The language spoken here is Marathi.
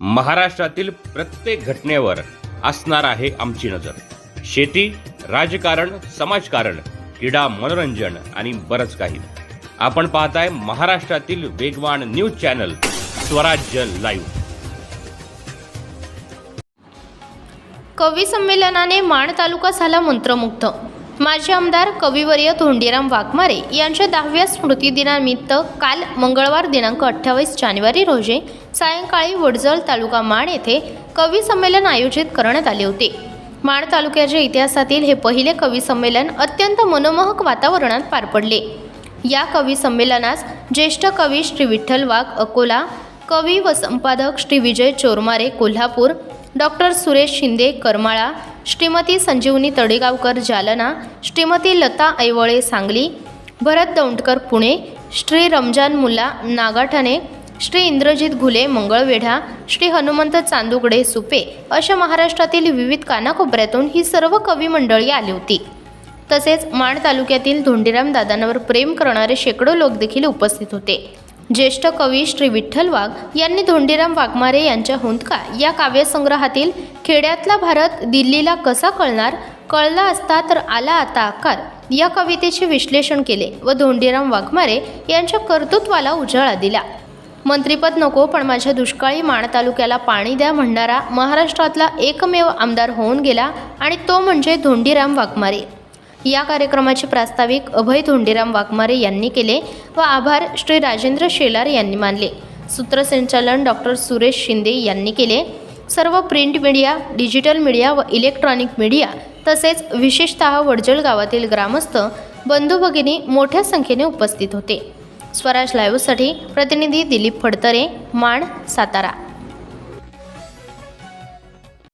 महाराष्ट्रातील प्रत्येक घटनेवर असणार आहे आमची नजर. शेती राजकारण समाजकारण क्रीडा मनोरंजन आणि बरंच काही. आपण पाहताय महाराष्ट्रातील वेगवान न्यूज चॅनल स्वराज्य लाईव्ह. कवी संमेलनाने माण तालुका झाला मंत्रमुग्ध. माजी आमदार कविवर्य धोंडीराम वाघमारे यांच्या दहाव्या स्मृतिदिनानिमित्त काल मंगळवार दिनांक अठ्ठावीस जानेवारी रोजी सायंकाळी वडजळ तालुका माण येथे कवी संमेलन आयोजित करण्यात आले होते. माण तालुक्याच्या इतिहासातील हे पहिले कवी संमेलन अत्यंत मनमोहक वातावरणात पार पडले. या कवी संमेलनास ज्येष्ठ कवी श्री विठ्ठल वाघ अकोला कवी व संपादक श्री विजय चोरमारे कोल्हापूर डॉक्टर सुरेश शिंदे करमाळा श्रीमती संजीवनी तडेगावकर जालना श्रीमती लता ऐवळे सांगली भरत दौंडकर पुणे श्री रमजान मुल्ला नागाठाणे श्री इंद्रजित घुले मंगळवेढा श्री हनुमंत चांदुगडे सुपे अशा महाराष्ट्रातील विविध कानाकोपऱ्यातून ही सर्व कवी मंडळी आली होती. तसेच माण तालुक्यातील धोंडीराम दादांवर प्रेम करणारे शेकडो लोक देखील उपस्थित होते. ज्येष्ठ कवी श्री विठ्ठल वाघ यांनी धोंडीराम वाघमारे यांच्या हुंदका या काव्यसंग्रहातील खेड्यातला भारत दिल्लीला कसा कळणार कळला असता तर आला आता आकार या कवितेचे विश्लेषण केले व धोंडीराम वाघमारे यांच्या कर्तृत्वाला उजाळा दिला. मंत्रीपद नको पण माझ्या दुष्काळी माण तालुक्याला पाणी द्या म्हणणारा महाराष्ट्रातला एकमेव आमदार होऊन गेला आणि तो म्हणजे धोंडीराम वाघमारे. या कार्यक्रमाचे प्रास्ताविक अभय धोंडीराम वाघमारे यांनी केले व आभार श्री राजेंद्र शेलार यांनी मानले. सूत्रसंचालन डॉक्टर सुरेश शिंदे यांनी केले. सर्व प्रिंट मीडिया डिजिटल मीडिया व इलेक्ट्रॉनिक मीडिया तसेच विशेषतः वडजल गावातील ग्रामस्थ बंधू भगिनी मोठ्या संख्येने उपस्थित होते. स्वराज लाईव्हसाठी प्रतिनिधी दिलीप फडतरे माण सातारा.